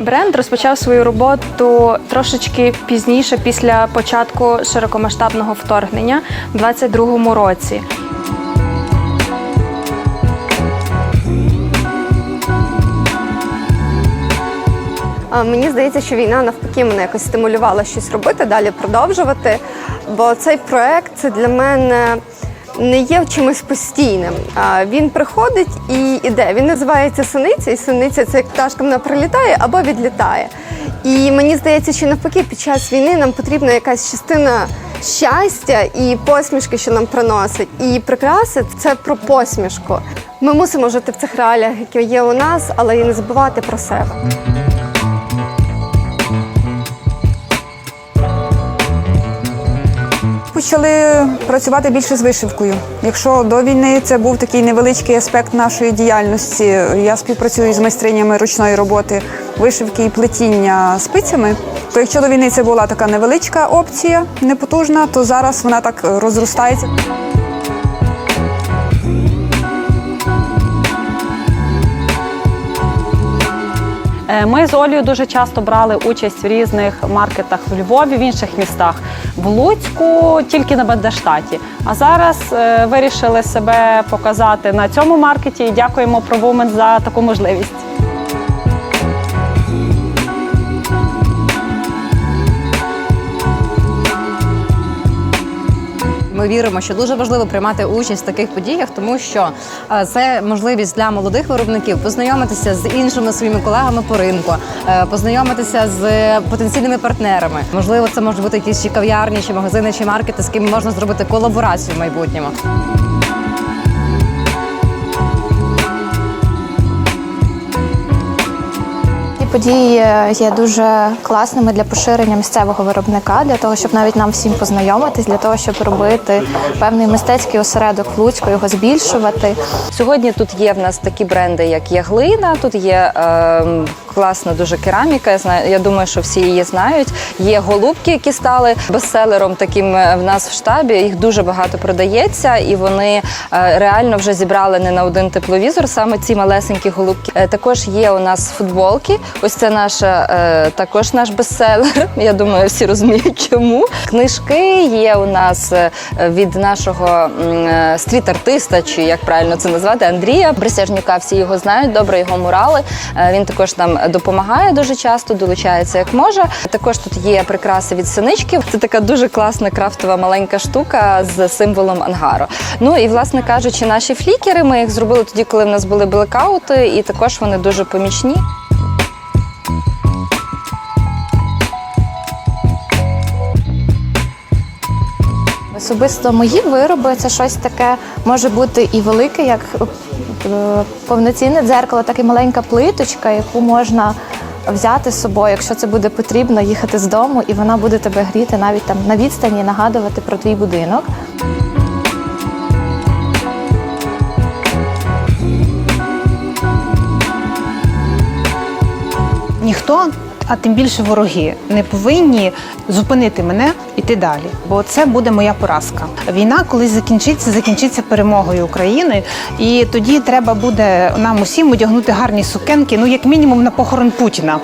Бренд розпочав свою роботу трошечки пізніше, після початку широкомасштабного вторгнення у 2022 році. Мені здається, що війна навпаки мене якось стимулювала щось робити, далі продовжувати. Бо цей проект для мене не є чимось постійним. А, Він приходить і іде. Він називається синиця, і синиця це як пташка вона прилітає або відлітає. І мені здається, що навпаки під час війни нам потрібна якась частина щастя і посмішки, що нам приносить. І прикраси це про посмішку. Ми мусимо жити в цих реаліях, які є у нас, але і не забувати про себе. Почали працювати більше з вишивкою. Якщо до війни це був такий невеличкий аспект нашої діяльності, я співпрацюю з майстринями ручної роботи вишивки і плетіння спицями. То якщо до війни це була така невеличка опція, непотужна, то зараз вона так розростається. Ми з Олею дуже часто брали участь в різних маркетах в Львові, в інших містах, в Луцьку, тільки на Бендерштаті. А зараз е, вирішили себе показати на цьому маркеті і дякуємо ProWomen за таку можливість. Ми віримо, що дуже важливо приймати участь в таких подіях, тому що е, це можливість для молодих виробників познайомитися з іншими своїми колегами по ринку, е, познайомитися з потенційними партнерами. Можливо, це можуть бути якісь чи кав'ярні, чи магазини, чи маркети, з ким можна зробити колаборацію в майбутньому. Події є дуже класними для поширення місцевого виробника, для того, щоб навіть нам всім познайомитись, для того, щоб робити певний мистецький осередок в Луцьку, його збільшувати. Сьогодні тут є в нас такі бренди, як є глина, тут є е, класна дуже кераміка. Я я думаю, що всі її знають. Є голубки, які стали бестселером таким е, в нас в штабі. Їх дуже багато продається, і вони е, реально вже зібрали не на один тепловізор. Саме ці малесенькі голубки. Е, також є у нас футболки. Ось це наша е, також наш бестселер. Я думаю, всі розуміють, чому. Книжки є у нас е, від нашого е, стріт-артиста, чи як правильно це назвати, Андрія Брисяжнюка. Всі його знають, добре його мурали. Е, Він також нам допомагає дуже часто, долучається як може. Також тут є прикраси від синички. Це така дуже класна крафтова маленька штука з символом ангару. Ну і власне кажучи, наші флікери ми їх зробили тоді, коли в нас були блекаути, і також вони дуже помічні. Особисто мої вироби це щось таке може бути і велике, як е, повноцінне дзеркало, так і маленька плиточка, яку можна взяти з собою, якщо це буде потрібно, їхати з дому, і вона буде тебе гріти навіть там на відстані, нагадувати про твій будинок. ніхто, а тим більше вороги, не повинні зупинити мене іти далі. Бо це буде моя поразка. Війна колись закінчиться, закінчиться перемогою України, і тоді треба буде нам усім одягнути гарні сукенки, ну як мінімум на похорон Путіна.